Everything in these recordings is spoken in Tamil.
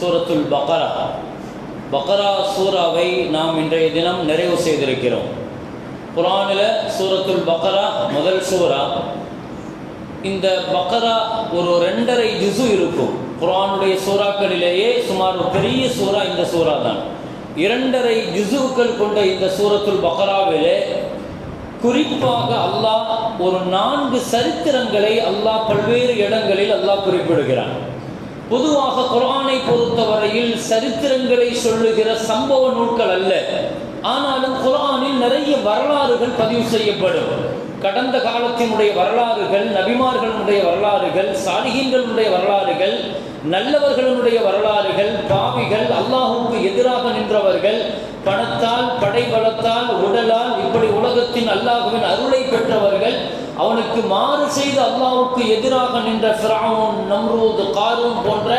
சூரத்துல் பக்ரா பக்ரா சூராவை நாம் இன்றைய தினம் நிறைவு செய்திருக்கிறோம். குரானில் சூரத்துல் பக்ரா முதல் சூரா இந்த பக்ரா ஒரு ரெண்டரை ஜுசு இருக்கும். குரானுடைய சூறாக்களிலேயே சுமார் ஒரு பெரிய சூறா இந்த சூறா தான் இரண்டரை ஜுசுக்கள் கொண்ட இந்த சூரத்துல் பக்ராவிலே குறிப்பாக அல்லாஹ் ஒரு நான்கு சரித்திரங்களை அல்லாஹ் பல்வேறு இடங்களில் அல்லாஹ் குறிப்பிடுகிறான். பொதுவாக குரானை பொறுத்தவரையில் சரித்திரங்களை சொல்லுகிற சம்பவ நூல்கள் அல்ல. ஆனாலும் குரானில் நிறைய வரலாறுகள் பதிவு செய்யப்படும். கடந்த காலத்தினுடைய வரலாறுகள் நபிமார்களுடைய வரலாறுகள் சாலிகின்களுடைய வரலாறுகள் நல்லவர்களுடைய வரலாறுகள் பாவிகள் அல்லாஹுக்கு எதிராக நின்றவர்கள் பணத்தால் படைபலத்தால் உடலால் இப்படி உலகத்தின் அல்லாஹுவின் அருளை பெற்றவர்கள் அவனுக்கு மாறு செய்து அல்லாஹுக்கு எதிராக நின்ற ஃபிரவுன் நம்ரூத் காரூன் போன்ற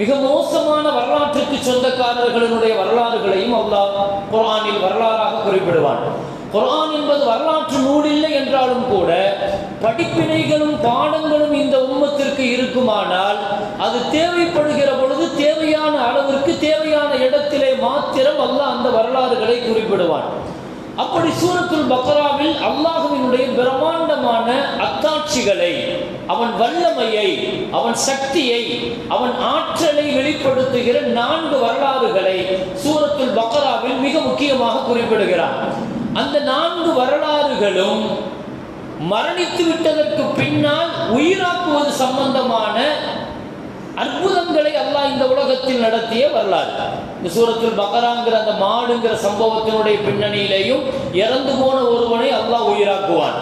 மிக மோசமான வரலாற்றுக்கு சொந்தக்காரர்களுடைய வரலாறுகளையும் அல்லாஹ் குர்ஆனில் வரலாறாக குறிப்பிடுவான். குரான் என்பது வரலாற்று நூல் இல்லை என்றாலும் கூட படிப்பினைகளும் பாடங்களும் இந்த உம்மத்திற்கு இருக்குமானால் அது தேவைப்படுகிற பொழுது தேவையான அளவிற்கு தேவையான இடத்திலே மாத்திரம் அல்லாஹ் அந்த வரலாறுகளை குறிப்பிடுவான். அப்படி சூரத்துல் பக்ராவில் அல்லாஹுவினுடைய பிரம்மாண்டமான அத்தாட்சிகளை அவன் வல்லமையை அவன் சக்தியை அவன் ஆற்றலை வெளிப்படுத்துகிற நான்கு வரலாறுகளை சூரத்துல் பக்ராவில் மிக முக்கியமாக குறிப்பிடுகிறான். அந்த நான்கு வரலாறுகளும் மரணித்து விட்டதற்கு பின்னால் உயிராக்குவது சம்பந்தமான அற்புதங்களை அல்லாஹ் இந்த உலகத்தில் நடத்திய வரலாறு. இந்த சூரத்தில் பக்கராங்கிற அந்த மாடுங்கிற சம்பவத்தினுடைய பின்னணியிலேயும் இறந்து போன ஒருவனை அல்லாஹ் உயிராக்குவான்.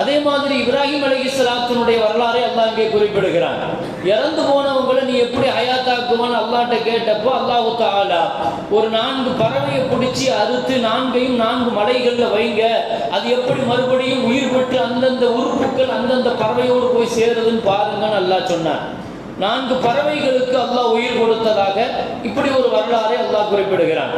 அதே மாதிரி இப்ராஹிம் அலி இஸ்லாத்தினுடைய வரலாறை அல்லாஹ் இங்கே குறிப்பிடுகிறான். இறந்து போனவங்களை நீ எப்படி ஹயாத்தாக்குவான்னு அல்லாட்ட கேட்டப்போ அல்லாஹு தாலா ஒரு நான்கு பறவையை பிடிச்சி அறுத்து நான்கையும் நான்கு மலைகளில் வைங்க. அது எப்படி மறுபடியும் உயிர் பெற்று அந்தந்த உறுப்புகள் அந்தந்த பறவையோடு போய் சேருதுன்னு பாருங்கன்னு அல்லாஹ் சொன்னான். நான்கு பறவைகளுக்கு அல்லாஹ் உயிர் கொடுத்ததாக இப்படி ஒரு வரலாறை அல்லாஹ் குறிப்பிடுகிறான்.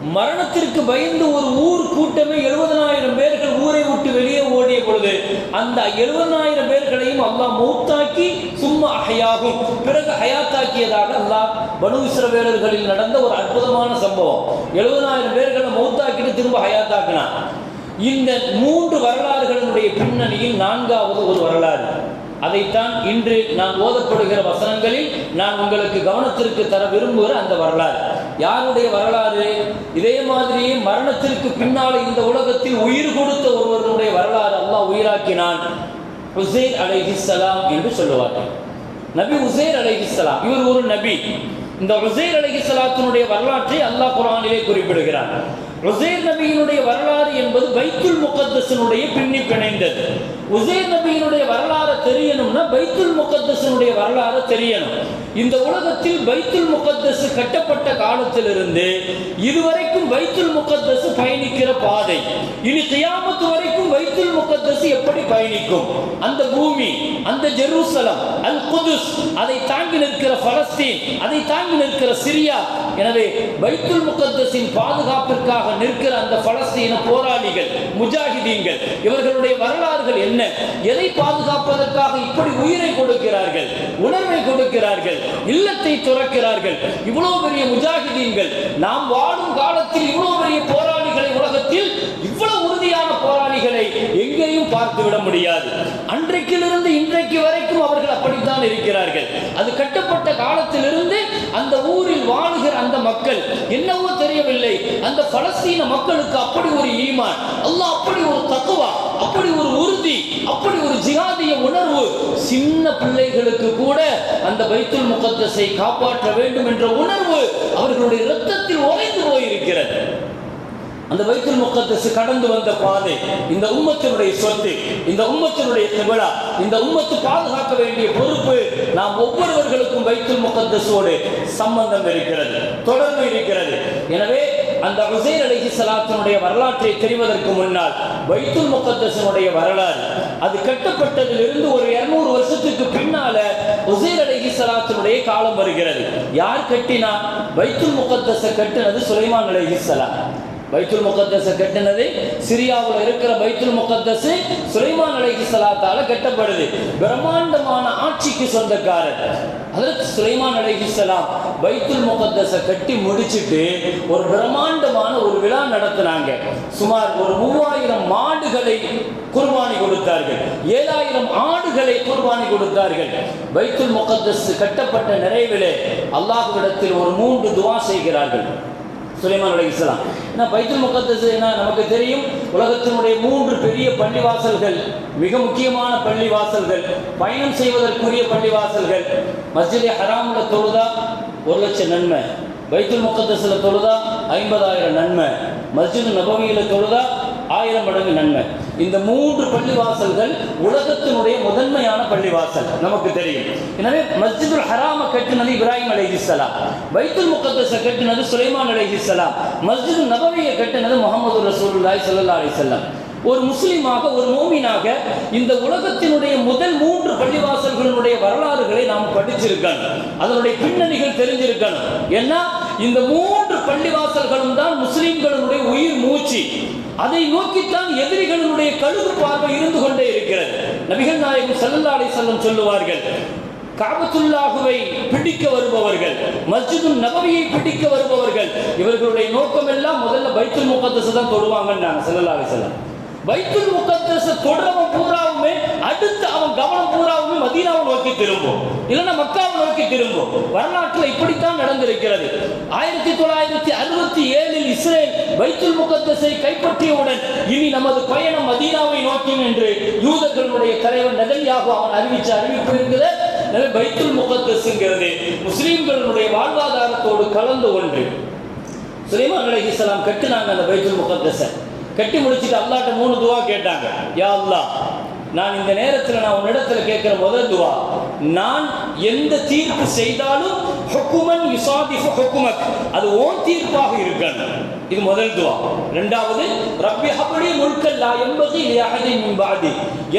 மரணத்திற்கு பயந்து ஒரு ஊர் கூட்டமே எழுபதனாயிரம் பேர்கள் ஊரை விட்டு வெளியே ஓடிய பொழுது அந்த எழுபதனாயிரம் பேர்களையும் அல்லாஹ் மௌத்தாக்கி சும்மா ஹயாகும் பிறகு ஹயாத்தாக்கியதாக அல்லாஹ் பனு இஸ்ரவேலர்களில் நடந்த ஒரு அற்புதமான சம்பவம். எழுபதனாயிரம் பேர்களை மௌத்தாக்கிட்டு திரும்ப ஹயாத்தாக்கினான். இந்த மூன்று வரலாறுகளினுடைய பின்னணியில் நான்காவது ஒரு வரலாறு. அதைத்தான் இன்று நான் ஓதப்படுகிற வசனங்களில் நான் உங்களுக்கு கவனத்திற்கு தர விரும்புகிற அந்த வரலாறு. யாருடைய வரலாறு? இதே மாதிரியே மரணத்திற்கு பின்னால் இந்த உலகத்தில் உயிர் கொடுத்த ஒருவருடைய வரலாறு அல்லாஹ் உயிராக்கினான். உசேர் அலைஹிஸ்ஸலாம் என்று சொல்லுவார்கள். நபி உசேர் அலைஹிஸ்ஸலாம் இவர் ஒரு நபி. இந்த உசேர் சலாத்தினுடைய வரலாற்றை அல்லாஹ் குரானிலே குறிப்பிடுகிறார். உசேர் நபியினுடைய வரலாறு என்பது பைத்துல் முகத்தசனுடைய பின்னி பிணைந்தது. உசேர் நபியினுடைய வரலாறு தெரியணும்னா பைத்துல் முகத்தசனுடைய வரலாறு தெரியணும். இந்த உலகத்தில் பைத்துல் முகத்தசு கட்டப்பட்ட காலத்திலிருந்து இதுவரைக்கும் பைத்துல் முகத்தசு பயணிக்கிற பாதை. இனி கியாமத்து வரைக்கும் பைத்துல் முகத்தசு எப்படி பயணிக்கும்? அந்த பூமி அந்த ஜெருசலம் அல் குதுஸ் அதை தாங்கி நிற்கிற பலஸ்தீன் அதை தாங்கி நிற்கிற சிரியா எனவே பைத்துல் முகத்தஸின் பாதுகாப்பிற்காக நிற்கிற அந்த பலஸ்தீன போராளிகள் முஜாஹிதீன்கள் இவர்களுடைய வரலாறுகள் என்ன? எதை பாதுகாப்பதற்காக இப்படி உயிரை கொடுக்கிறார்கள் உணர்வை கொடுக்கிறார்கள் இல்லத்தை துறக்கிறார்கள்? இவ்வளவு பெரிய முஜாஹிதீன்கள் நாம் வாழும் காலத்தில் இவ்வளவு பெரிய போராளிகளை உலகத்தில் இவ்வளவு உறுதியான போராளிகளை எங்கேயும் பார்த்துவிட முடியாது. அன்றைக்கிலிருந்து இன்றைக்கு வரைக்கும் அவர்கள் அப்படித்தான் இருக்கிறார்கள். அது கட்டப்பட்ட காலத்திலிருந்து அந்த ஊரில் வாழுகிற அந்த மக்கள் என்னவோ தெரியவில்லை. அந்த பலஸ்தீன மக்களுக்கு அப்படி ஒரு ஈமான் அல்லாஹ் அப்படி ஒரு தத்துவா அப்படி ஒரு உறுதி அப்படி ஒரு ஜிகாதிய உணர்வு. சின்ன பிள்ளைகளுக்கு கூட அந்த பைத்துல் முகத்தசை காப்பாற்ற வேண்டும் என்ற உணர்வு அவர்களுடைய இரத்தத்தில் உறைந்து போயிருக்கிறது. அந்த வைத்தல் முகத்தஸ் கடந்து வந்த பாதை இந்த உம்மத்தினுடைய சொத்து இந்த உம்மத்தினுடைய திவிழா இந்த உம்மத்து பாதுகாக்க வேண்டிய பொறுப்பு நாம் ஒவ்வொருவர்களுக்கும் வைத்தல் முகத்தஸோடு சம்பந்தம் இருக்கிறது தொடர்பு இருக்கிறது. எனவே அந்த ஹுசைன் அலஹி சலாத்தினுடைய வரலாற்றை தெரிவதற்கு முன்னால் வைத்துல் முகத்தஸினுடைய வரலாறு அது கட்டப்பட்டதிலிருந்து ஒரு 200 வருஷத்துக்கு பின்னால ஹுசைன் அலஹி சலாத்தினுடைய காலம் வருகிறது. யார் கட்டினா? வைத்துல் முகத்தஸை கட்டினது சுலைமான் அலைஹிஸ்ஸலாம் பைத்துல் முகத்தஸை கட்டினது. சிரியாவில் இருக்கிற பைத்துல் முகத்தஸ் சுலைமான் அலைஹி சலாத்தால கட்டப்படுது. பிரம்மாண்டமான ஆட்சிக்கு சொந்தக்காரர். அதற்கு சுலைமான் சலாம் பைத்துல் முகத்தஸை கட்டி முடிச்சுட்டு ஒரு பிரம்மாண்டமான ஒரு விழா நடத்தினாங்க. சுமார் ஒரு மூவாயிரம் மாடுகளை குர்பானி கொடுத்தார்கள். ஏழாயிரம் ஆடுகளை குர்பானி கொடுத்தார்கள். பைத்துல் முகத்தஸ் கட்டப்பட்ட நிறைவிலே அல்லாஹ்விடத்தில் ஒரு மூன்று துவா செய்கிறார்கள். சுலைமான் அலைஹிஸ்ஸலாம் ஏன்னா பைத்துல் முகத்தஸ் என்ன நமக்கு தெரியும் உலகத்தினுடைய மூன்று பெரிய பள்ளிவாசல்கள் மிக முக்கியமான பள்ளிவாசல்கள் பயணம் செய்வதற்குரிய பள்ளிவாசல்கள் மஸ்ஜிதே ஹராமில் தொழுதா ஒரு லட்சம் நன்மை பைத்துல் முகத்தஸில் தொழுதா ஐம்பதாயிரம் நன்மை மஸ்ஜித் நபவியில் தொழுதா ஆயிரம் மடங்கு நன்மை. இந்த மூன்று பள்ளிவாசல்கள் உலகத்தினுடைய முதன்மையான பள்ளிவாசல் நமக்கு தெரியும். எனவே மஸ்ஜிதுல் ஹராம கட்டினது இப்ராஹிம் அலைஹிஸ்ஸலாம் பைத்துல் முகத்தஸ கட்டினது சுலைமான் அலைஹிஸ்ஸலாம் மஸ்ஜிது நபவியை கட்டினது முகமது ரசூல்லாய் சல்லா அலி வஸல்லம் ஒரு முஸ்லீமாக ஒரு மோமினாக இந்த உலகத்தினுடைய முதல் மூன்று பள்ளிவாசல்களுடைய வரலாறுகளை நாம் படிச்சிருக்கணும். அதனுடைய பின்னணிகள் தெரிஞ்சிருக்கணும். ஏன்னா இந்த மூன்று பள்ளிவாசல்களும் தான் முஸ்லிம்களுடைய உயிர் மூச்சு. அதை நோக்கித்தான் எதிரிகளுடைய கழுகு பார்வை இருந்து கொண்டே இருக்கிறது. நபிகள் நாயகம் ஸல்லல்லாஹு அலைஹி சொல்லுவார்கள் காபத்துல்லாஹுவை பிடிக்க வருபவர்கள் மஸ்ஜிது நபவியை பிடிக்க வருபவர்கள் இவர்களுடைய நோக்கம் எல்லாம் முதல்ல பைத்துல் முகத்தசு தான் தொடுவாங்கன்னு நாங்கள் அலைஹி செல்லம் வைத்துல் முகத்தச தொடரவன் பூராவுமே அடுத்து அவன் கவனம் பூராவுமே மதீனாவை நோக்கி திரும்பும். இல்லைன்னா மக்காவை நோக்கி திரும்பும். வரலாற்றில் இப்படித்தான் நடந்திருக்கிறது. ஆயிரத்தி தொள்ளாயிரத்தி அறுபத்தி ஏழில் இஸ்ரேல் வைத்துல் முகத்தசை கைப்பற்றியவுடன் இனி நமது பயணம் மதீனாவை நோக்கி என்று யூதர்களுடைய தலைவர் நெதல்யாக அவன் அறிவிச்ச அறிவிப்பு இருக்குது எனவே பைத்துல் முகத்தஸ்ங்கிறது முஸ்லீம்களுடைய வாழ்வாதாரத்தோடு கலந்து ஒன்று சுலைமான் அலைஹிஸ்ஸலாம் கட்டுனாங்க அந்த பைத்துல் முகத்தசை கட்டி முடிச்சுட்டு அல்லாட்ட மூணு துவா கேட்டாங்க. யா அல்லாஹ் நான் இந்த நேரத்தில் நான் உன்னிடத்தில் கேட்குற முதல் துவா நான் எந்த தீர்ப்பு செய்தாலும் ஹொக்குமன் யுசாதிஃபு ஹொக்குமத் அது ஓன் தீர்ப்பாக இருக்கணும் இது முதல் துவா. ரெண்டாவது ரப்பி ஹபடி முழுக்கல்லா என்பது லியஹதி மின்பாதி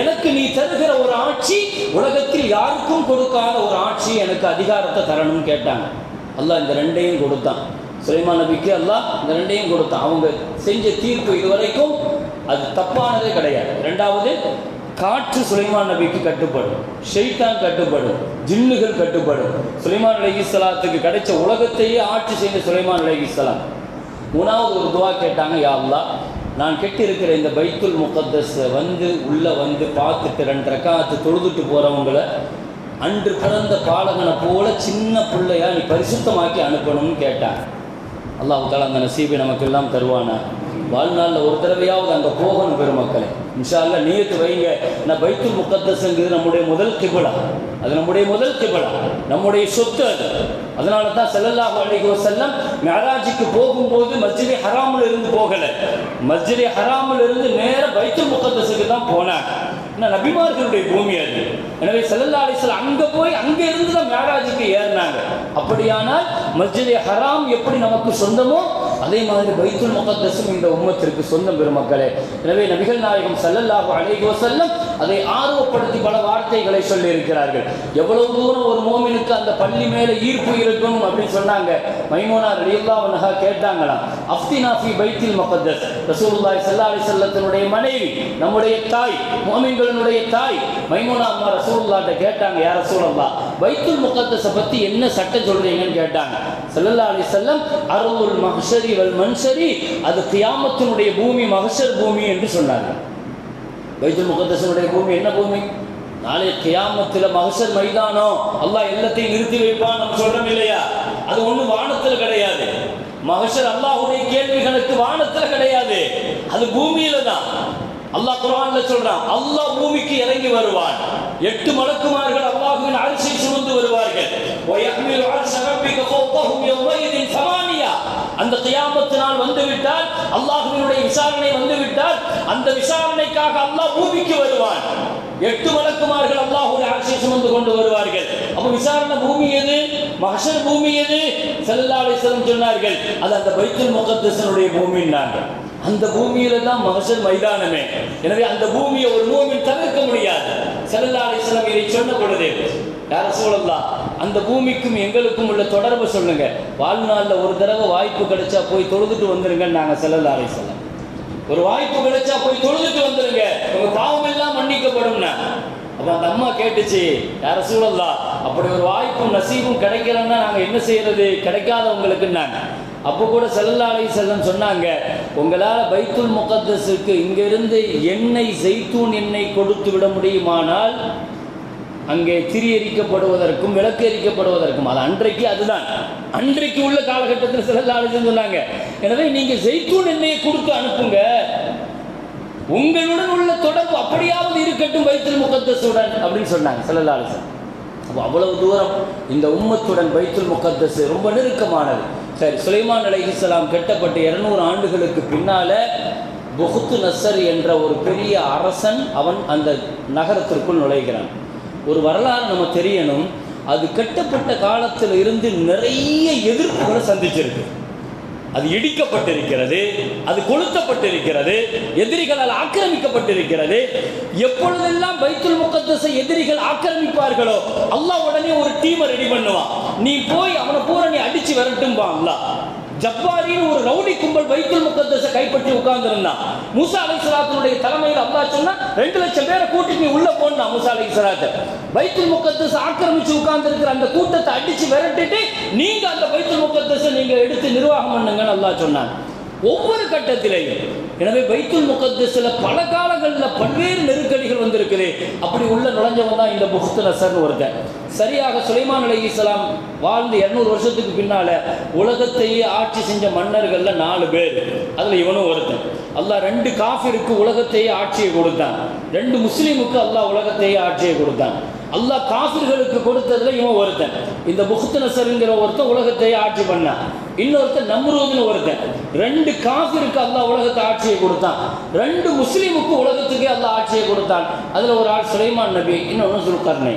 எனக்கு நீ தருகிற ஒரு ஆட்சி உலகத்தில் யாருக்கும் கொடுக்காத ஒரு ஆட்சி எனக்கு அதிகாரத்தை தரணும்னு கேட்டாங்க. அல்லாஹ் இந்த ரெண்டையும் கொடுத்தான். சுலைமான் நபிக்கு அல்லாஹ் இந்த ரெண்டையும் கொடுத்தான். அவங்க செஞ்ச தீர்ப்பு இதுவரைக்கும் அது தப்பானதே கிடையாது. ரெண்டாவது காற்று சுலைமான் நபிக்கு கட்டுப்படும். ஷெய்தான் கட்டுப்படும். ஜின்னுகள் கட்டுப்படும். சுலைமான் அலைஹிஸ்ஸலாத்துக்கு கிடைச்ச உலகத்தையே ஆட்சி செய்த சுலைமான் அலைஹிஸ்ஸலாம் மூணாவது ஒரு துவா கேட்டாங்க யாவ்லா நான் கெட்டிருக்கிற இந்த பைத்துல் முகத்தஸ் வந்து உள்ளே வந்து பார்த்துட்டு ரெண்டு ரக்காத்து தொழுதுட்டு போகிறவங்கள அன்று பிறந்த பாலகனை போல சின்ன பிள்ளையா நீ பரிசுத்தமாக்கி அனுப்பணும்னு கேட்டான் அல்லாஹ் அந்த நசீபை நமக்கு எல்லாம் தருவானா? வாழ்நாளில் ஒரு தடவையாவது அங்கே போகணும் பெருமக்களே. இன்ஷா அல்லாஹ் வைங்க. நான் பைத்துல் முகத்தஸ்ங்கிறது நம்முடைய முதல் திபடா அது நம்முடைய முதல் திபடா நம்முடைய சொத்து அது. அதனால தான் ஸல்லல்லாஹு அலைஹி செல்லம் மிஅராஜுக்கு போகும்போது மஸ்ஜிதே ஹராமில் இருந்து போகலை. மஸ்ஜிதே ஹராமில் இருந்து நேர பைத்துல் முகத்தஸுக்கு தான் போனாங்க. ஆனால் நபிமார்களுடைய பூமி அது. எனவே செல்லல்லா அலைஹி அங்கே போய் அங்கே இருந்து தான் மேராஜுக்கு ஏறினாங்க. அப்படியானால் மஸ்ஜிதே ஹராம் எப்படி நமக்கு சொந்தமோ அதே மாதிரி பைத்துல் முகத்தசும் இந்த உம்மத்திற்கு சொந்தம் பெருமக்களே. எனவே நபிகள் நாயகம் ஸல்லல்லாஹு அலைஹி செல்லம் அதை ஆர்வப்படுத்தி பல வார்த்தைகளை சொல்லி இருக்கிறார்கள் எவ்வளவு தூரம் ஒரு மோமினுக்கு அந்த பள்ளி மேலே ஈர்ப்பு இருக்கும் அப்படின்னு சொன்னாங்க. மைமோனா ரலியல்லாஹு அன்ஹா கேட்டாங்களாம். அஃப்தினா பைத்தில் முகத்தஸ் ரசூலுல்லாய் சல்லா அலி செல்லத்தினுடைய மனைவி நம்முடைய தாய் மோமின்களினுடைய தாய் மைமோனா அம்மா ரசூலுல்லாட்ட கேட்டாங்க யார் ரசூலல்லா பைத்துல் முகத்தஸ பற்றி என்ன சட்டம் சொல்கிறீங்கன்னு கேட்டாங்க. சல்லல்லா அலி செல்லம் அருள் மஹ்ஷரி வல் மன்சரி அது கியாமத்தினுடைய பூமி மகசர் பூமி என்று சொன்னாங்க. பைத்துல் முகத்தஸனுடைய பூமி என்ன பூமி? நாளை கியாமத்தில் மகசர் மைதானம். அல்லாஹ் எல்லாத்தையும் நிறுத்தி வைப்பான் நம்ம சொல்கிறோம் இல்லையா? அது ஒன்றும் வானத்தில் கிடையாது. மகஷர் அல்லாஹுடைய கேள்விகளுக்கு வானத்துல கிடையாது. அது பூமியில தான் அல்லாஹ் குரான்ல சொல்றான் அல்லாஹ் பூமிக்கு இறங்கி வருவான். எட்டு மலக்குமார்கள் அல்லாஹுவின் அரிசி சுமந்து வருவார்கள். அந்த தியாமத்தினால் வந்துவிட்டால் அல்லாஹுவினுடைய விசாரணை வந்துவிட்டால் அந்த விசாரணைக்காக அல்லாஹ் பூமிக்கு வருவான். எட்டு மலக்குமார்கள் ஒரு ஆட்சியை சுமந்து கொண்டு வருவார்கள். அப்ப விசாரணை பூமி எது? மகசர் பூமி எது? ஸல்லல்லாஹு சொன்னார்கள் அது அந்த பைத்துல் முகத்தசனுடைய பூமின்னாங்க. அந்த பூமியில தான் மகசர் மைதானமே. எனவே அந்த பூமியை ஒரு நோமில் தவிர்க்க முடியாது. ஸல்லல்லாஹு அலைஹி இதை சொன்ன பொழுது யார சூழல்லாம் அந்த பூமிக்கும் எங்களுக்கும் உள்ள தொடர்பு சொல்லுங்க. வாழ்நாளில் ஒரு தடவை வாய்ப்பு கிடைச்சா போய் தொழுதுட்டு வந்துருங்க நாங்கள் ஸல்லல்லாஹு அலைஹி ஒரு வாய்ப்பு கிடைச்சா போய் தொழுதுட்டு வந்துருங்க. உங்க பாவம் எல்லாம் மன்னிக்கப்படும்னா. அப்ப அந்த அம்மா கேட்டுச்சு யார சூழல்லா அப்படி ஒரு வாய்ப்பும் நசீபும் கிடைக்கலன்னா நாங்க என்ன செய்யறது? கிடைக்காதவங்களுக்குன்னாங்க அப்போ கூட செல்லாலை செல்லம் சொன்னாங்க உங்களால் பைத்துல் முகத்தஸுக்கு இங்கிருந்து எண்ணெய் செய்தூன் எண்ணெய் கொடுத்து விட முடியுமானால் அங்கே திரி எரிக்கப்படுவதற்கும் விளக்கு எரிக்கப்படுவதற்கும் அது அன்றைக்கு அதுதான். அன்றைக்கு உள்ள காலகட்டத்தில் சில சொன்னாங்க எனவே நீங்க ஜெய்தூன் எண்ணெயை கொடுத்து அனுப்புங்க. உங்களுடன் உள்ள தொடர்பு அப்படியாவது இருக்கட்டும் பைத்துல் முகத்தசுடன் அப்படின்னு சொன்னாங்க சில அலைஹி அப்போ அவ்வளவு தூரம் இந்த உம்மத்துடன் பைத்துல் முகத்தஸ் ரொம்ப நெருக்கமானது. சரி சுலைமான் அலைஹிஸ்ஸலாம் கட்டப்பட்ட இருநூறு ஆண்டுகளுக்கு பின்னால புகுத்து நசர் என்ற ஒரு பெரிய அரசன் அவன் அந்த நகரத்திற்குள் நுழைகிறான். ஒரு வரலாறு நம்ம தெரியணும். அது கட்டப்பட்ட காலத்தில் இருந்து நிறைய எதிர்ப்புகளை சந்திச்சிருக்கு. அது இடிக்கப்பட்டிருக்கிறது அது கொளுத்தப்பட்டிருக்கிறது எதிரிகளால் ஆக்கிரமிக்கப்பட்டிருக்கிறது. எப்பொழுதெல்லாம் பைத்துல் முகத்தஸை எதிரிகள் ஆக்கிரமிப்பார்களோ அல்லாஹ் உடனே ஒரு டீமை ரெடி பண்ணுவான். நீ போய் அவனை பூரா நீ அடிச்சு விரட்டும்பா அல்லாஹ். ஜப்பாரின்னு ஒரு ரவுடி கும்பல் பைத்துல் முகத்தஸை கைப்பற்றி உட்கார்ந்திருந்தான். மூசா அலைஹிஸ்ஸலாத்தினுடைய தலைமையில் அல்லா சொன்னா ரெண்டு லட்சம் பேரை கூட்டிட்டு நீ உள்ள போனா மூசா அலைஹிஸ்ஸலாத்தை பைத்துல் முகத்தஸ் ஆக்கிரமிச்சு உட்கார்ந்திருக்கிற அந்த கூட்டத்தை அடிச்சு விரட்டிட்டு நீங்க அந்த பைத்துல் முகத்தஸை நீங்க எடுத்து நிர்வாகம் பண்ணுங்கன்னு அல்லா சொன்னான். ஒவ்வொரு கட்டத்திலேயும் எனவே பைத்துல் முகத்தஸில் பல காலங்களில் பல்வேறு நெருக்கடிகள் வந்திருக்குது. அப்படி உள்ள நுழைஞ்சவன் தான் இந்த புக்து நசர்னு ஒருத்தன். சரியாக சுலைமான் அலி இஸ்லாம் வாழ்ந்து இரநூறு வருஷத்துக்கு பின்னால் உலகத்தையே ஆட்சி செஞ்ச மன்னர்கள்ல நாலு பேர். அதில் இவனும் ஒருத்தன். அல்லாஹ் ரெண்டு காஃபிருக்கு உலகத்தையே ஆட்சியை கொடுத்தான். ரெண்டு முஸ்லீமுக்கு அல்லாஹ் உலகத்தையே ஆட்சியை கொடுத்தான். அல்லாஹ் காஃபிர்களுக்கு கொடுத்ததுல இவன் ஒருத்தன். இந்த புக்து நசருங்கிற ஒருத்தன் உலகத்தையே ஆட்சி பண்ணான். இன்னொருத்தன் நம்ரூதுன்னு ஒருத்தன். ரெண்டு காஃபிருக்கு அல்லாஹ் உலகத்தை ஆட்சியை கொடுத்தான். ரெண்டு முஸ்லீமுக்கு உலகத்துக்கே அல்லாஹ் ஆட்சியை கொடுத்தான். அதில் ஒரு ஆள் சுலைமான் நபி இன்னொன்று சுல்கர்னை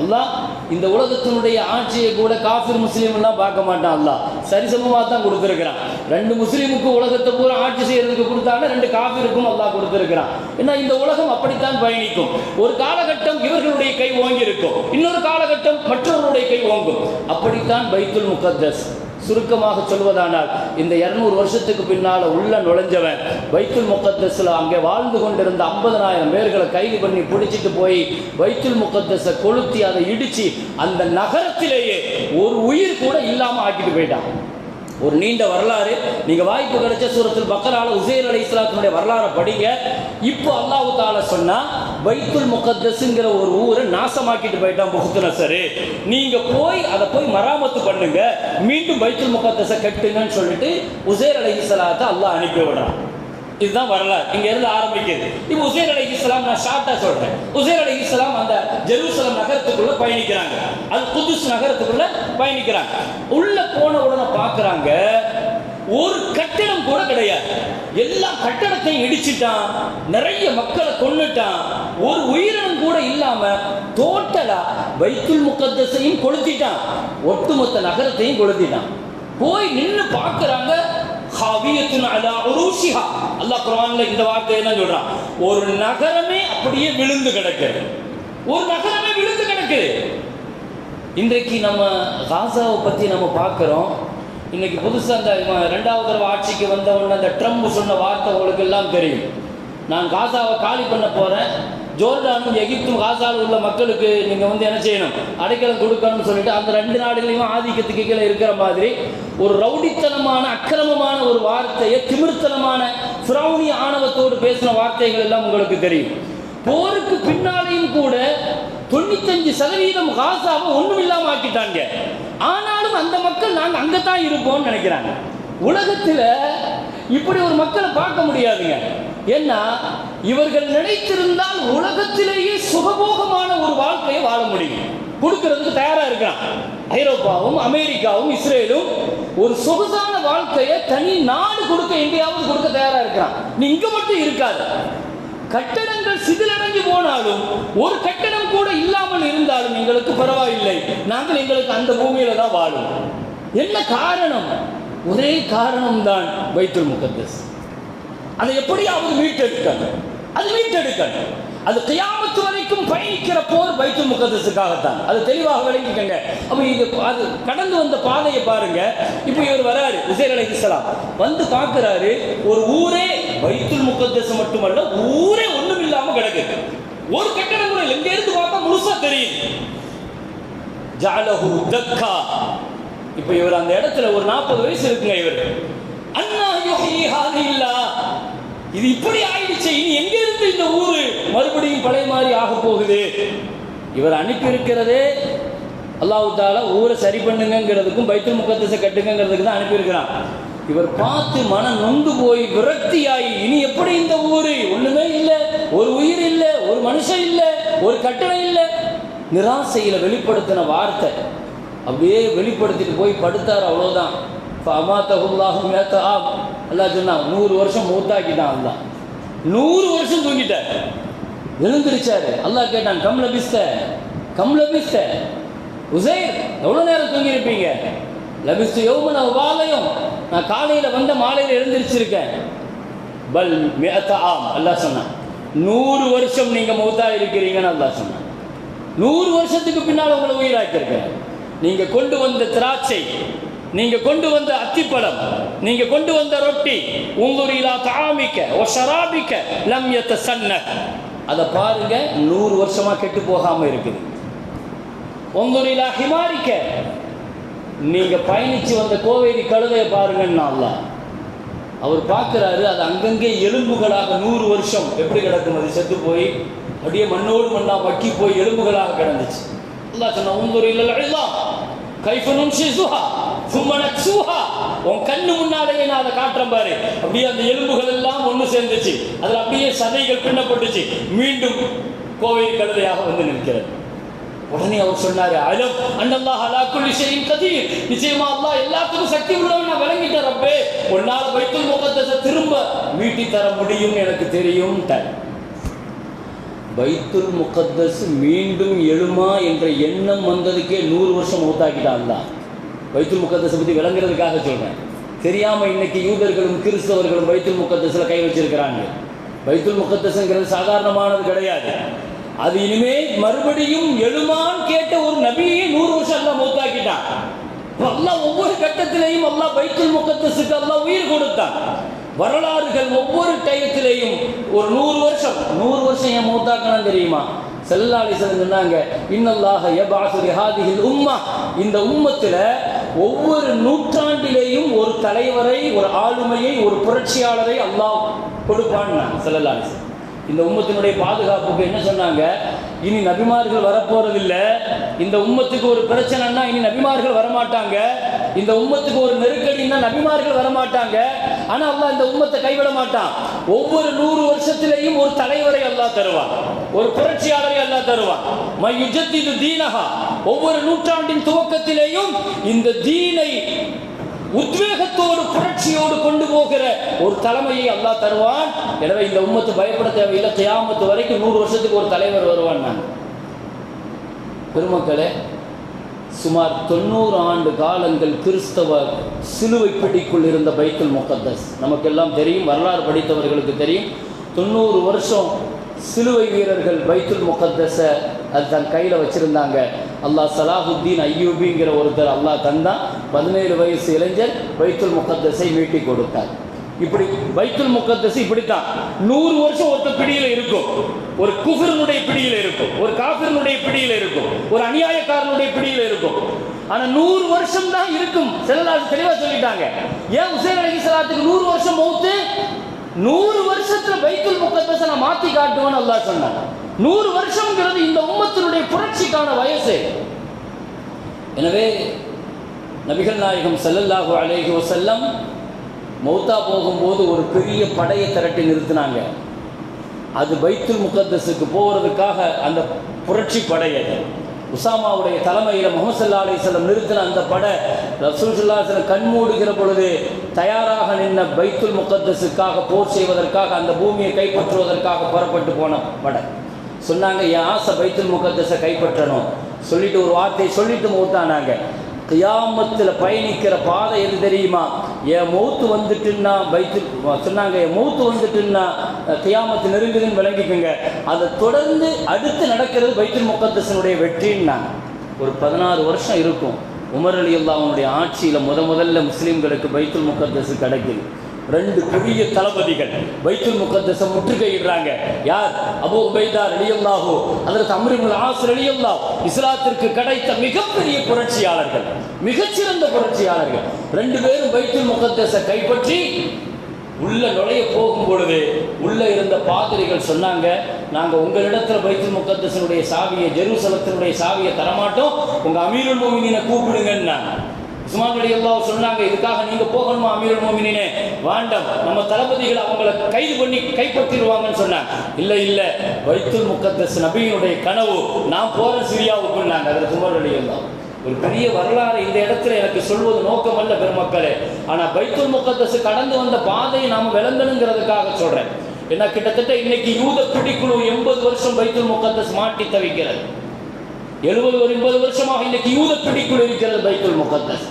அல்லாஹ் இந்த உலகத்தினுடைய ஆட்சியை கூட காஃபிர் முஸ்லீம் எல்லாம் பார்க்க மாட்டான் அல்லா சரிசமமாக தான் கொடுத்துருக்கிறான். ரெண்டு முஸ்லீமுக்கு உலகத்தை பூரா ஆட்சி செய்யறதுக்கு கொடுத்தாங்க ரெண்டு காஃபிருக்கும் அல்லா கொடுத்துருக்கிறான். ஏன்னா இந்த உலகம் அப்படித்தான் பயணிக்கும். ஒரு காலகட்டம் இவர்களுடைய கை ஓங்கி இருக்கும் இன்னொரு காலகட்டம் மற்றவர்களுடைய கை ஓங்கும். அப்படித்தான் பைத்துல் முகத்தஸ். சுருக்கமாக சொல்வதானால் இந்த இரநூறு வருஷத்துக்கு பின்னால் உள்ள நுழைஞ்சவன் பைத்துல் முக்கத்தஸில் அங்கே வாழ்ந்து கொண்டிருந்த ஐம்பதனாயிரம் பேர்களை கைது பண்ணி பிடிச்சிட்டு போய் பைத்துல் முக்கத்தஸை கொளுத்தி அதை இடித்து அந்த நகரத்திலேயே ஒரு உயிர் கூட இல்லாமல் ஆக்கிட்டு போயிட்டான். ஒரு நீண்ட வரலாறு. நீங்கள் வாய்ப்பு கிடைச்ச சூரத்தில் பக்கரால உசேர் அலி இஸ்லாத்தினுடைய வரலாறை படிங்க. இப்போ அல்லாஹு தாலா சொன்னால் பைத்துல் முகத்தஸுங்கிற ஒரு ஊரை நாசமாக்கிட்டு போயிட்டான் புகுத்து நசரு நீங்க போய் அதை போய் மராமத்து பண்ணுங்க. மீண்டும் பைத்துல் முகத்தஸை கட்டுங்கன்னு சொல்லிட்டு உசேர் அலி இஸ்லாத்தை அல்லாஹ் அனுப்பி விடுறான். இதுதான் வரலாறு. இங்க இருந்து ஆரம்பிக்குது. இப்போ உசேர் அலி இஸ்லாம் நான் ஷார்ட்டா சொல்றேன். உசேர் அலி இஸ்லாம் அந்த ஜெருசலம் நகரத்துக்குள்ள பயணிக்கிறாங்க. அது புதுசு நகரத்துக்குள்ள பயணிக்கிறாங்க. உள்ள போன உடனே பாக்குறாங்க ஒரு கட்டிடம் கூட கிடையாது. எல்லா கட்டடத்தையும் இடிச்சிட்டான் நிறைய மக்களை கொன்னுட்டான். ஒரு உயிரினம் கூட இல்லாம டோட்டலா வைத்துல் முக்கத்தையும் கொளுத்திட்டான். ஒட்டுமொத்த நகரத்தையும் கொளுத்திட்டான். போய் நின்று பார்க்குறாங்க அல்லாஹ் குர்ஆன்ல இந்த வார்த்தை என்ன சொல்றான்? ஒரு நகரமே அப்படியே விழுந்து கிடக்குது. ஒரு நகரமே விழுந்து கிடக்குது. இன்றைக்கு நம்ம காசாவை பத்தி நம்ம பார்க்கிறோம். இன்னைக்கு புதுசாக அந்த ரெண்டாவது தடவை ஆட்சிக்கு வந்தவொடனே அந்த ட்ரம்ப் சொன்ன வார்த்தை உங்களுக்கு எல்லாம் தெரியும். நான் காசாவை காலி பண்ண போகிறேன் ஜோர்டானும் எகிப்தும் காசாவில் உள்ள மக்களுக்கு நீங்கள் வந்து என்ன செய்யணும்? அடைக்கலம் கொடுக்கணும்னு சொல்லிட்டு அந்த ரெண்டு நாடுகளையும் ஆதிக்கத்துக்கு கீழே இருக்கிற மாதிரி ஒரு ரவுடித்தனமான அக்கிரமமான ஒரு வார்த்தையை திமிர்த்தனமான ஃப்ரௌனி ஆணவத்தோடு பேசின வார்த்தைகள் எல்லாம் உங்களுக்கு தெரியும். போருக்கு பின்னாலேயும் கூட தொண்ணூத்தஞ்சு சதவீதம் காசாவை ஒண்ணும் இல்லாம ஆக்கிட்டாங்க. ஆனாலும் அந்த மக்கள் நாங்க அங்கதான் இருப்போம்னு நினைக்கிறாங்க. உலகத்துல இப்படி ஒரு மக்களை பார்க்க முடியாதுங்க. ஏன்னா இவர்கள் நினைத்திருந்தால் உலகத்திலேயே சுகபோகமான ஒரு வாழ்க்கையை வாழ முடியும். கொடுக்கறதுக்கு தயாரா இருக்கிறான் ஐரோப்பாவும் அமெரிக்காவும் இஸ்ரேலும் ஒரு சொகுசான வாழ்க்கையை தனி நாடு கொடுக்க எங்கேயாவது கொடுக்க தயாரா இருக்கிறான் நீ இங்க மட்டும் இருக்காது. கட்டடங்கள் சிதிலடைஞ்சு போனாலும் ஒரு கட்டடம் கூட இல்லாமல் இருந்தாலும் எங்களுக்கு பரவாயில்லை. நாங்கள் எங்களுக்கு அந்த பூமியில தான் வாழும். என்ன காரணம்? ஒரே காரணம் தான் பைத்துல் முகத்தஸ். அதை எப்படியாவது மீட்டெடுக்கணும். அது மீட்டெடுக்கணும். அது கியாமத்து வரைக்கும் பயணிக்கிற போர் பைத்துல் முகத்தஸுக்காகத்தான். அது தெளிவாக விளங்கிக்கங்க. அப்ப இது அது கடந்து வந்த பாதையை பாருங்க. இப்போ இவர் வராரு உசேர் அலைஹிஸ்ஸலாம் வந்து பார்க்குறாரு ஒரு ஊரே பைத்துல் முகத்தஸ் மட்டுமல்ல ஊரே ஒண்ணும் இல்லாம கிடக்கு ஒரு கட்டடம் கூட இல்லை. எங்க இருந்து பார்த்தா முழுசா தெரியும் ஜாலஹு தக்கா. இப்ப இவர் அந்த இடத்துல ஒரு நாற்பது வயசு இருக்குங்க இவர். அண்ணா யுஹ்யி இல்லா இது இப்படி ஆயிடுச்சு. இனி எங்க இருந்து இந்த ஊரு மறுபடியும் பழைய மாதிரி ஆக போகுது? இவர் அனுப்பி இருக்கிறதே அல்லாஹு தாலா ஊரை சரி பண்ணுங்கிறதுக்கும் பைத்துல் முகத்தசை கட்டுங்கிறதுக்கு தான் அனுப்பியிருக்கிறான். இவர் பார்த்து மனம் நொந்து போய் விரக்தியாகி இனி எப்படி இந்த ஊரு? ஒண்ணுமே இல்லை. ஒரு உயிர் இல்லை ஒரு மனுஷன் இல்லை ஒரு கட்டணம் இல்லை. நிராசையில வெளிப்படுத்தின வார்த்தை. அப்படியே வெளிப்படுத்திட்டு போய் படுத்தார் அவ்வளோதான் அமாத்தகுல்லாஹும் மேத்தாம் அல்லாஹ் சொன்னான் நூறு வருஷம் மூத்தாக்கிட்டான் நூறு வருஷம் தூங்கிட்டார். எழுந்திருச்சாரு. அல்லாஹ் கேட்டான் கம் பிஸ்த கம் பிஸ்த உசைர் எவ்வளோ நேரம் தூங்கியிருப்பீங்க? லபிஸ்து யோமன வாலயம். நான் காலையில் வந்த மாலையில் எழுந்திருச்சிருக்கேன். பல் மேத்த ஆம் அல்லாஹ் சொன்னான். நூறு வருஷம் நீங்கள் மௌத்தா இருக்கிறீங்கன்னு அல்லா சொன்னான். நூறு வருஷத்துக்கு பின்னால் உங்களை உயிராக்கியிருக்கேன். நீங்கள் கொண்டு வந்த திராட்சை நீங்கள் கொண்டு வந்த அத்திப்பழம் நீங்கள் கொண்டு வந்த ரொட்டி உங்குரிலா தாமிக்க ஓ ஷராபிக்க லம்யத்த சன்ன அதை பாருங்க நூறு வருஷமாக கெட்டு போகாமல் இருக்குது. உங்குரிலா ஹிமாரிக்க நீங்க பயணிச்சு வந்த கோவேரி கழுதையை பாருங்கன்னு அல்லாஹ் அவர் பார்க்குறாரு அது அங்கங்கே எலும்புகளாக நூறு வருஷம் எப்படி கிடக்கும்? அது செத்து போய் அப்படியே மண்ணோடு மண்ணா வக்கி போய் எலும்புகளாக கிடந்துச்சு. அல்லா சொன்ன உங்கூர் இல்லை கைஃபனும் ஷிசுஹா சும்மனக் சூஹா உன் கண்ணு முன்னாலேயே நான் அதை காட்டுறேன் பாரு. அப்படியே அந்த எலும்புகள் எல்லாம் ஒன்று சேர்ந்துச்சு. அதில் அப்படியே சதைகள் பின்னப்பட்டுச்சு. மீண்டும் கோவை கழுதையாக வந்து நிற்கிறது. உடனே அவர் சொன்னாரு அலம் அன்னல்லாஹ் அலா குல்லி ஷைஇன் கதீர். நிச்சயமா அல்லாஹ் எல்லாத்துக்கும் சக்தி உள்ளவன் நான் விளங்கிட்டேன் ரப்பே. உன்னால பைத்துல் முகத்தஸ திரும்ப மீட்டி தர முடியும் எனக்கு தெரியும் பைத்துல் முகத்தஸ் மீண்டும் எழுமா என்ற எண்ணம் வந்ததுக்கே நூறு வருஷம் மூத்தாக்கிட்டான் தான் பைத்துல் முகத்தஸை பற்றி விளங்குறதுக்காக சொல்கிறேன் தெரியாமல் இன்னைக்கு யூதர்களும் கிறிஸ்தவர்களும் பைத்துல் முகத்தஸில் கை வச்சிருக்கிறாங்க. பைத்துல் முகத்தஸுங்கிறது சாதாரணமானது கிடையாது. அது இனிமே மறுபடியும் எழுமான்னு கேட்ட ஒரு நபியை நூறு வருஷம் அல்லா மூத்தாக்கிட்டான். அல்லா ஒவ்வொரு கட்டத்திலையும் அல்லா பைத்துல் முகத்தசுக்கு அல்லா உயிர் கொடுத்தான். வரலாறுகள் ஒவ்வொரு டயத்திலையும் ஒரு நூறு வருஷம். நூறு வருஷம் ஏன் மூத்தாக்கணும் தெரியுமா? செல்லாலி சொன்னாங்க இன்னல்லாக எபாசுரி ஹாதிஹில் உம்மா. இந்த உம்மத்தில் ஒவ்வொரு நூற்றாண்டிலேயும் ஒரு தலைவரை ஒரு ஆளுமையை ஒரு புரட்சியாளரை அல்லாஹ் கொடுப்பான்னு செல்லல்லாலி இந்த உம்மத்தினுடைய பாதுகாப்புக்கு என்ன சொன்னாங்க? இனி நபிமார்கள் வரப்போறதில்லை. இந்த உம்மத்துக்கு ஒரு பிரச்சனைன்னா இனி நபிமார்கள் வரமாட்டாங்க. இந்த உம்மத்துக்கு ஒரு நெருக்கடின்னா நபிமார்கள் வரமாட்டாங்க. ஆனா அல்லா இந்த உம்மத்தை கைவிட மாட்டான். ஒவ்வொரு நூறு வருஷத்திலையும் ஒரு தலைவரை அல்லா தருவான். ஒரு புரட்சியாளரை அல்லா தருவான். மையுஜத்திது தீனஹா. ஒவ்வொரு நூற்றாண்டின் துவக்கத்திலேயும் இந்த தீனை உத்வேகத்தோடு புரட்சியோடு கொண்டு போகிற ஒரு தலைமையை அல்லாஹ் தருவான். எனவே இந்த உம்மத்து பயப்பட தேவையில்லை. தியாமத்து வரைக்கும் நூறு வருஷத்துக்கு ஒரு தலைவர் வருவான் நான். பெருமக்களே சுமார் தொண்ணூறு ஆண்டு காலங்கள் கிறிஸ்தவ சிலுவை பிடிக்குள் இருந்த பைத்துல் முகத்தஸ். நமக்கெல்லாம் தெரியும் வரலாறு படித்தவர்களுக்கு தெரியும். தொண்ணூறு வருஷம் சிலுவை வீரர்கள் பைத்துல் முகத்தஸை அது தன் கையில் வச்சுருந்தாங்க. அல்லாஹ் சலாஹுத்தீன் ஐயூபிங்கிற ஒருத்தர் அல்லாஹ் தந்தான் பதினேழு வயசு இளைஞர் பைத்துல் முகத்தஸை மீட்டி கொடுத்தார். இப்படி பைத்துல் முகத்தஸ் இப்படித்தான். நூறு வருஷம் ஒருத்தர் பிடியில் இருக்கும். ஒரு குஃபரனுடைய பிடியில் இருக்கும். ஒரு காஃபிரனுடைய பிடியில் இருக்கும். ஒரு அநியாயக்காரனுடைய பிடியில் இருக்கும். ஆனா நூறு வருஷம் தான் இருக்கும். செல்லலாசு தெளிவா சொல்லிட்டாங்க. ஏன் உசேன் அலி சலாத்துக்கு நூறு வருஷம் மௌத்து? நூறு வருஷத்துல பைத்துல் முகத்தஸை நான் மாத்தி காட்டுவேன்னு அல்லாஹ் சொன்னாங்க நூறு வருஷம்ங்கிறது இந்த உம்மத்தினுடைய புரட்சிக்கான வயசு. எனவே நபிகள் நாயகம் செல்லல்லாஹோ அலைஹி செல்லம் மௌத்தா போகும்போது ஒரு பெரிய படையை திரட்டி நிறுத்தினாங்க. அது பைத்துல் முகத்தஸுக்கு போகிறதுக்காக அந்த புரட்சி படை அது. உசாமாவுடைய தலைமையில் முகமது சல்லா அலிஸ்லம் நிறுத்தின அந்த படை ரசூல் கண் கண்மூடுகிற பொழுது தயாராக நின்ன பைத்துல் முகத்தஸுக்காக போர் செய்வதற்காக அந்த பூமியை கைப்பற்றுவதற்காக புறப்பட்டு போன படை. சொன்னாங்க என் ஆசை பைத்துல் முகத்தஸை கைப்பற்றணும். சொல்லிட்டு ஒரு வார்த்தையை சொல்லிட்டு மூத்தானாங்க. கியாமத்தில் பயணிக்கிற பாதை எது தெரியுமா? என் மௌத்து வந்துட்டுன்னா வைத்து சொன்னாங்க என் மூத்து வந்துட்டுன்னா கியாமத்து நெருங்குதுன்னு விளங்கிக்குங்க. அதை தொடர்ந்து அடுத்து நடக்கிறது பைத்துல் முகத்தசனுடைய வெற்றின்னாங்க. ஒரு பதினாறு வருஷம் இருக்கும். உமர் அலி அல்லாவுடைய ஆட்சியில் முத முதல்ல முஸ்லீம்களுக்கு பைத்துல் முகத்தசு கிடைக்குது. ரெண்டு பெரிய தளபதிகள் பைத்துல் முகத்தஸ முற்றுகையிடுறாங்க. யார்? அபூ உபைதா ரலியல்லாஹோ அதற்கு தமிழ் ஆஸ் ரலியல்லா இஸ்லாத்திற்கு கிடைத்த மிகப்பெரிய புரட்சியாளர்கள் மிகச்சிறந்த புரட்சியாளர்கள் ரெண்டு பேரும் பைத்துல் முகத்தஸ கைப்பற்றி உள்ள நுழைய போகும் பொழுது உள்ள இருந்த பாதிரிகள் சொன்னாங்க நாங்க உங்களிடத்துல பைத்துல் முகத்தசனுடைய சாவியை ஜெருசலத்தினுடைய சாவியை தரமாட்டோம். உங்க அமீருல் மோமினினை கூப்பிடுங்கன்னாங்க. உஸ்மான் அலி அல்லாஹ் சொன்னாங்க இதுக்காக நீங்க போகணுமா அமீருல் மோமினினே வேண்டாம் நம்ம தளபதிகள் அவங்கள கைது பண்ணி கைப்பற்றிடுவாங்கன்னு சொன்னாங்க. இல்லை இல்லை. பைத்துல் முக்கத்தஸ் நபியினுடைய கனவு. நான் போகிறேன் சிரியாவுக்கு நாங்கள் அதில் உமர் தான் ஒரு பெரிய வரலாறு இந்த இடத்துல எனக்கு சொல்வது நோக்கம் அல்ல பெருமக்களே. ஆனால் பைத்துல் முகத்தஸ் கடந்து வந்த பாதையை நாம் விளங்கணுங்கிறதுக்காக சொல்கிறேன் ஏன்னா கிட்டத்தட்ட இன்னைக்கு யூத பிடிக்குழு எண்பது வருஷம் பைத்துல் முகத்தஸ் மாட்டி தவிக்கிறது. எழுபது ஒரு எண்பது வருஷமாக இன்னைக்கு யூத பிடிக்குள் இருக்கிறது பைத்துல் முகத்தஸ்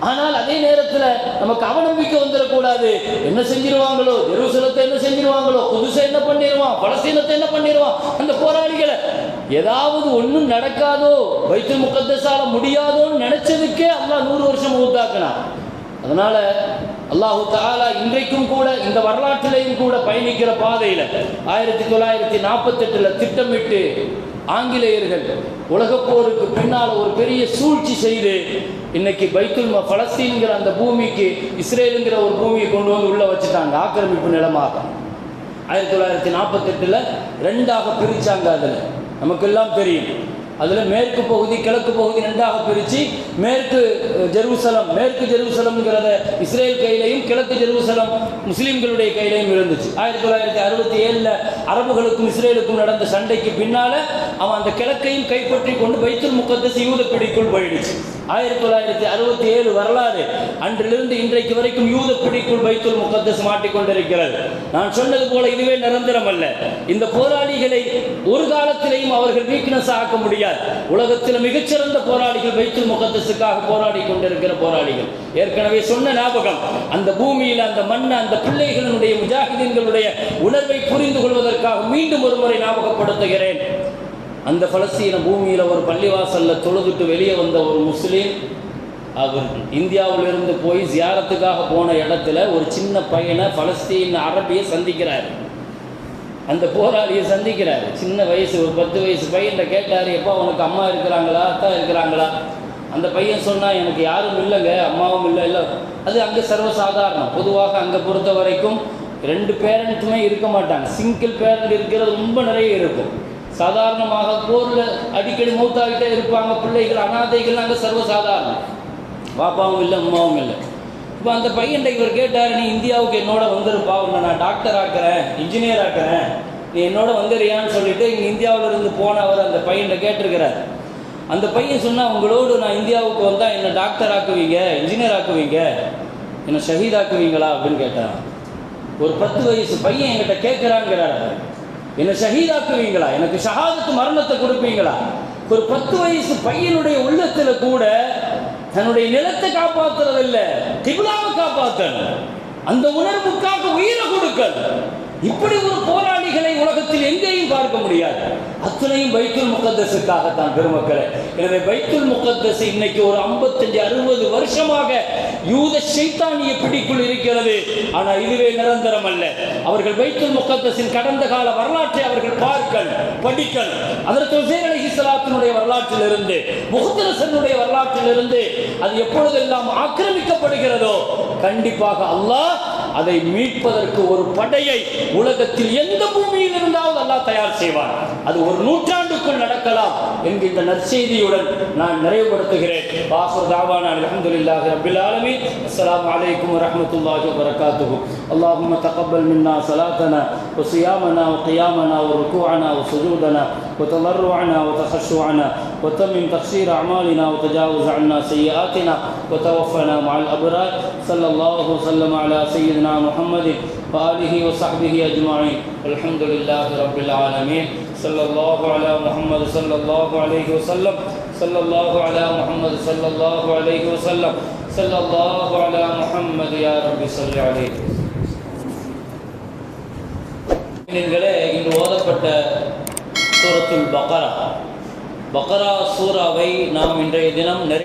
ஆனால் அதே நேரத்தில் நமக்கு அவநம்பிக்கை வந்துடக்கூடாது. என்ன செஞ்சிருவாங்களோ? ஜெருசலத்தை என்ன செஞ்சிருவாங்களோ? புதுசை என்ன பண்ணிடுவான் பலஸ்தீனத்தை என்ன பண்ணிடுவான் அந்த போராளிகளை ஏதாவது ஒன்றும் நடக்காதோ? பைத்துல் முகத்தஸால முடியாதோன்னு நினைச்சதுக்கே அல்லா நூறு வருஷம் ஊத்தாக்கினான் அதனால அல்லாஹு தாலா இன்றைக்கும் கூட இந்த வரலாற்றிலையும் கூட பயணிக்கிற பாதையில் ஆயிரத்தி தொள்ளாயிரத்தி நாற்பத்தெட்டில் திட்டமிட்டு ஆங்கிலேயர்கள் உலகப்போருக்கு பின்னால் ஒரு பெரிய சூழ்ச்சி செய்து இன்னைக்கு பைத்துல் பலஸ்தீன்கிற அந்த பூமிக்கு இஸ்ரேலுங்கிற ஒரு பூமியை கொண்டு வந்து உள்ளே வச்சுட்டாங்க ஆக்கிரமிப்பு நிலமாக. ஆயிரத்தி தொள்ளாயிரத்தி நாற்பத்தெட்டில் ரெண்டாக பிரிச்சாங்க அதில். நமக்கெல்லாம் தெரியும். அதில் மேற்கு பகுதி கிழக்கு பகுதி ரெண்டாக பிரித்து மேற்கு ஜெருசலம் மேற்கு ஜெருசலம்ங்கிறத இஸ்ரேல் கையிலையும் கிழக்கு ஜெருசலம் முஸ்லீம்களுடைய கையிலையும் இருந்துச்சு ஆயிரத்தி தொள்ளாயிரத்தி அறுபத்தி ஏழில் அரபுகளுக்கும் இஸ்ரேலுக்கும் நடந்த சண்டைக்கு பின்னால் அவன் அந்த கிழக்கையும் கைப்பற்றி கொண்டு பைத்துல் முக்கத்தை யூத பிடிக்குள் போயிடுச்சு. ஆயிரத்தி தொள்ளாயிரத்தி அறுபத்தி ஏழு வரலாறு அன்றிலிருந்து இன்றைக்கு வரைக்கும் யூத பிடிக்குள் பைத்துல் முகத்தஸ் மாட்டிக்கொண்டிருக்கிறது. நான் சொன்னது போல இதுவே நிரந்தரம் அல்ல. இந்த போராளிகளை ஒரு காலத்திலேயும் அவர்கள் வீக்னஸ் ஆக்க முடியாது. உலகத்தில் மிகச்சிறந்த போராளிகள் பைத்துல் முகத்தஸுக்காக போராடி கொண்டிருக்கிற போராளிகள். ஏற்கனவே சொன்ன ஞாபகம் அந்த பூமியில் அந்த மண் அந்த பிள்ளைகளினுடைய முஜாஹிதீன்களுடைய உணர்வை புரிந்து கொள்வதற்காக மீண்டும் ஒரு முறை ஞாபகப்படுத்துகிறேன். அந்த பலஸ்தீன பூமியில் ஒரு பள்ளிவாசலில் தொழுதுட்டு வெளியே வந்த ஒரு முஸ்லீம் அவர் இந்தியாவிலிருந்து போய் ஜியாரத்துக்காக போன இடத்துல ஒரு சின்ன பையனை பலஸ்தீன் அரபியை சந்திக்கிறார். அந்த போராளியை சந்திக்கிறார். சின்ன வயசு ஒரு பத்து வயசு பையன்கிட்ட கேட்டார் எப்போ உனக்கு அம்மா இருக்கிறாங்களா? அத்தா இருக்கிறாங்களா? அந்த பையன் சொன்னால் எனக்கு யாரும் இல்லைங்க அம்மாவும் இல்லை இல்லை. அது அங்கே சர்வசாதாரணம். பொதுவாக அங்கே பொறுத்த வரைக்கும் ரெண்டு பேரண்ட்டுமே இருக்க மாட்டாங்க. சிங்கிள் பேரண்ட் இருக்கிறது ரொம்ப நிறைய இருக்கும். சாதாரணமாக போரில் அடிக்கடி மூத்தாகிட்டே இருப்பாங்க பிள்ளைகள் அனாதைகள் அங்கே சர்வசாதாரணம். பாப்பாவும் இல்லை அம்மாவும் இல்லை. இப்போ அந்த பையன் இவர் கேட்டார் நீ இந்தியாவுக்கு என்னோட வந்துருப்பா? உன்னை நான் டாக்டர் ஆக்குறேன் இன்ஜினியர் ஆக்குறேன். நீ என்னோட வந்துறியான்னு சொல்லிட்டு இங்கே இந்தியாவில் இருந்து போன அவர் அந்த பையன்கிட்ட கேட்டிருக்கிறார். அந்த பையன் சொன்னால் உங்களோடு நான் இந்தியாவுக்கு வந்தால் என்னை டாக்டர் ஆக்குவீங்க இன்ஜினியர் ஆக்குவீங்க? என்னை ஷஹீதாக்குவீங்களா? அப்படின்னு கேட்டான் ஒரு பத்து வயசு பையன் என்கிட்ட கேட்குறாங்கிறார் என்னை ஷஹீதாக்குவீங்களா? எனக்கு ஷஹாதத்து மரணத்தை கொடுப்பீங்களா? ஒரு பத்து வயசு பையனுடைய உள்ளத்தில் கூட தன்னுடைய நிலத்தை காப்பாற்றுறதில்லை திபுலாவை கிபிலாவை அந்த உணர்வுக்காக உயிரை கொடுக்கணும். இப்படி ஒரு போராளிகளை உலகத்தில் எங்கேயும் பார்க்க முடியாது. அத்தனையும் பைத்துல் முகத்தஸுக்காகத்தான் பெருமக்களை. எனவே பைத்துல் முகத்தஸ் இன்னைக்கு ஒரு 55 அறுபது வருஷமாக யூத சைத்தானிய பிடிக்குள் இருக்கிறது. ஆனா இதுவே நிரந்தரம் அல்ல. அவர்கள் பைத்துல் முகத்தஸின் கடந்த கால வரலாற்றை அவர்கள் பார்க்கல் படிக்கல். அதற்கு உசேன் அலைஹிஸ்ஸலாத்தினுடைய வரலாற்றிலிருந்து முகத்தரசனுடைய வரலாற்றிலிருந்து அது எப்பொழுதெல்லாம் ஆக்கிரமிக்கப்படுகிறதோ கண்டிப்பாக அல்லாஹ் அதை மீட்பதற்கு ஒரு படையை உலகத்தில் எந்த பூமியில் இருந்தாவது அல்லாஹ் தயார் செய்வார் அது ஒரு நூற்றாண்டுக்குள் நடக்கலாம் என்கின்ற நற்செய்தியுடன் நான் நிறைவுபடுத்துகிறேன் வாசர் தாவானா அல்ஹம்துலில்லாஹி ரப்பில் ஆலமீன் அஸ்ஸலாமு அலைக்கும் வரஹ்மத்துல்லாஹி வபரகாத்துஹு اللهم تقبل منا صلاتنا وصيامنا وقيامنا وركوعنا وسجودنا وتضرعنا وتخشعنا وتمم تقصير أعمالنا وتجاوز عنا سيئاتنا وتوفنا مع الأبرار صلى الله وسلم على سيدنا محمد وآله وصحبه أجمعين الحمد لله رب العالمين صلى الله على محمد صلى الله عليه وسلم صلى الله على محمد صلى الله عليه وسلم صلى الله على محمد يا رب صل عليه நீங்களே இன்று ஓதப்பட்ட சூரத்துல் பக்ரா பக்ரா சூராவை நாம் இன்றைய தினம் நிறைய